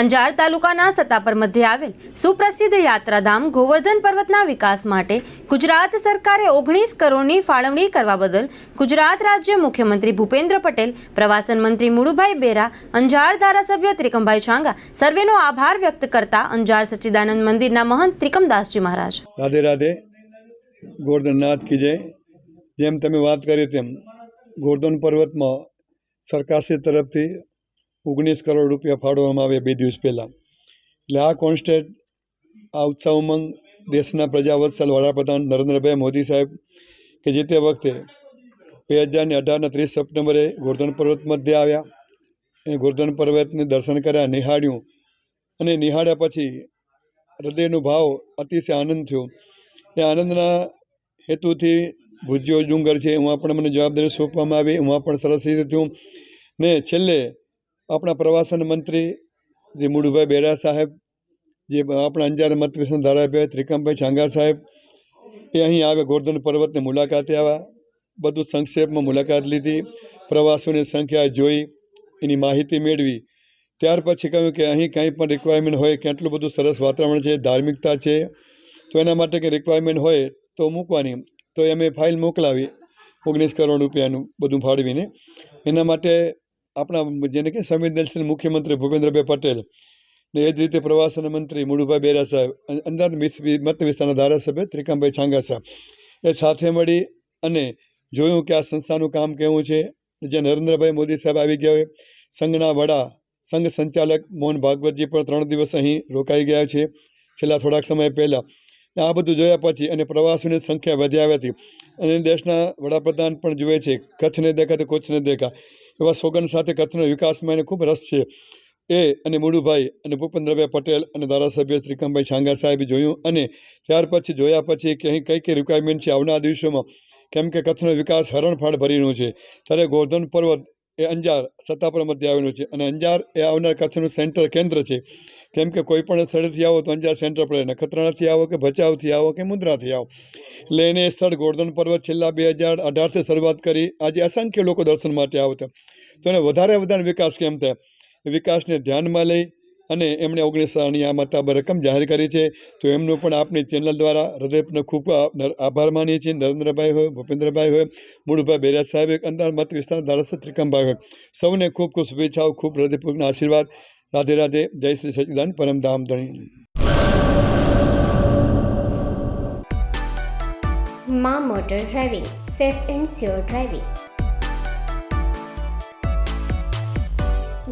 અંજાર તાલુકાના સત્તાપર મધ્યે આવેલ સુપ્રસિદ્ધ યાત્રાધામ ગોવર્ધન પર્વતના વિકાસ માટે ગુજરાત સરકારે ઓગણીસ કરોડની ફાળવણી કરવા બદલ ગુજરાત રાજ્ય મુખ્યમંત્રી ભૂપેન્દ્ર પટેલ, પ્રવાસન મંત્રી મુળુભાઈ બેરા, અંજાર ધારાસભ્ય ત્રિકમભાઈ છાંગા, સર્વેનો આભાર વ્યક્ત કરતા અંજાર સચ્ચિદાનંદ મંદિરના મહંત ત્રિકમદાસજી મહારાજ. રાધે રાધે, ગોવર્ધનનાથ કી જય. જેમ તમે વાત કરી તેમ ગોવર્ધન પર્વતમાં સરકારશ્રી તરફથી ઓગણીસ કરોડ રૂપિયા ફાળવવામાં આવ્યા બે દિવસ પહેલાં. એટલે આ કોન્સ્ટેટ, આ ઉત્સાહ ઉમંગ દેશના પ્રજાવત્સલ વડાપ્રધાન નરેન્દ્રભાઈ મોદી સાહેબ કે જે તે વખતે બે હજારની અઢારના ત્રીસ સપ્ટેમ્બરે ગોર્ધન પર્વત મધ્ય આવ્યા. અને ગોર્ધન પર્વતને દર્શન કર્યા, નિહાળ્યું. અને નિહાળ્યા પછી હૃદયનો ભાવ અતિશય આનંદ થયો. એ આનંદના હેતુથી ભુજ્યો ડુંગર છે, એમાં પણ મને જવાબદારી સોંપવામાં આવી, એમાં પણ સરસ રીતે થયું. ને છેલ્લે આપણા પ્રવાસન મંત્રી જે મુળુભાઈ બેડા સાહેબ, જે આપણા અંજાર મત ધારાભાઈ ત્રિકમભાઈ છાંગા સાહેબ, એ અહીં આવ્યા ગોર્ધન પર્વતની મુલાકાતે આવ્યા. બધું સંક્ષેપમાં મુલાકાત લીધી. પ્રવાસીઓની સંખ્યા જોઈ, એની માહિતી મેળવી. ત્યાર પછી કહ્યું કે અહીં કંઈ પણ રિક્વાયરમેન્ટ હોય, કેટલું બધું સરસ વાતાવરણ છે, ધાર્મિકતા છે, તો એના માટે કંઈ રિક્વાયરમેન્ટ હોય તો મૂકવાની. તો અમે ફાઇલ મોકલાવી. ઓગણીસ કરોડ રૂપિયાનું બધું ફાળવીને. એના માટે આપણા જેને કે સંવેદનશીલ મુખ્યમંત્રી ભૂપેન્દ્રભાઈ પટેલ ને એ જ રીતે પ્રવાસન મંત્રી મુળુભાઈ બેરા સાહેબ અં- મત વિસ્તારના ધારાસભ્ય ત્રિકમભાઈ છાંગા સાહેબ. એ સાથે મળી અને જોયું કે આ સંસ્થાનું કામ કેવું છે. જે નરેન્દ્રભાઈ મોદી સાહેબ આવી ગયા હોય. સંઘના વડા, સંઘ સંચાલક મોહન ભાગવતજી પણ ત્રણ દિવસ અહીં રોકાઈ ગયા છે. છેલ્લા થોડાક સમય પહેલાં આ બધું જોયા પછી અને પ્રવાસીઓની સંખ્યા વધ્યા આવવાથી અને દેશના વડાપ્રધાન પણ જુએ છે કચ્છને દેખા તો નહીં દેખા એવા સોગન સાથે કચ્છનો વિકાસમાં એને ખૂબ રસ છે. એ અને મુળુભાઈ અને ભૂપેન્દ્રભાઈ પટેલ અને ધારાસભ્ય શ્રીકમભાઈ છાંગા સાહેબે જોયું અને ત્યાર પછી જોયા પછી કે અહીં કઈ કઈ રિક્વાયરમેન્ટ છે આવનાર દિવસોમાં? કેમ કે કચ્છનો વિકાસ હરણફાળ ભરીનો છે. ત્યારે ગોર્ધન પર્વત એ અંજાર સત્તાપર આવેલું છે. અને અંજાર એ આવનાર કચ્છનું સેન્ટર કેન્દ્ર છે. કેમ કે કોઈ પણ સ્થળેથી આવો તો અંજાર સેન્ટર પડે નખત્રાણાથી આવો કે ભચાઉથી આવો કે મુંદ્રાથી આવો. એટલે એને સ્થળ ગોર્ધન પર્વત છેલ્લા બે હજાર અઢારથી શરૂઆત કરી આજે અસંખ્ય લોકો દર્શન માટે આવતા. તો એને વધારે વધારે વિકાસ કેમ થાય? વિકાસને ધ્યાનમાં લઈ અને એમણે ઓગણીસની આ મતાબ રકમ જાહેર કરી છે. તો એમનું પણ આપની ચેનલ દ્વારા હૃદયનો ખૂબ આભાર માનીએ છીએ. નરેન્દ્રભાઈ હોય, ભૂપેન્દ્રભાઈ હોય મૂળભાઈ બેરા સાહેબ એક મત વિસ્તારના ધારાસભ્ય ત્રિકમભાઈ હોય. સૌને ખૂબ ખૂબ શુભેચ્છાઓ, ખૂબ હૃદયપૂર્વકના આશીર્વાદ. રાધે રાધે, જય શ્રી સચિદાન પરમધામ ધણી માં motor driving, safe and sure driving.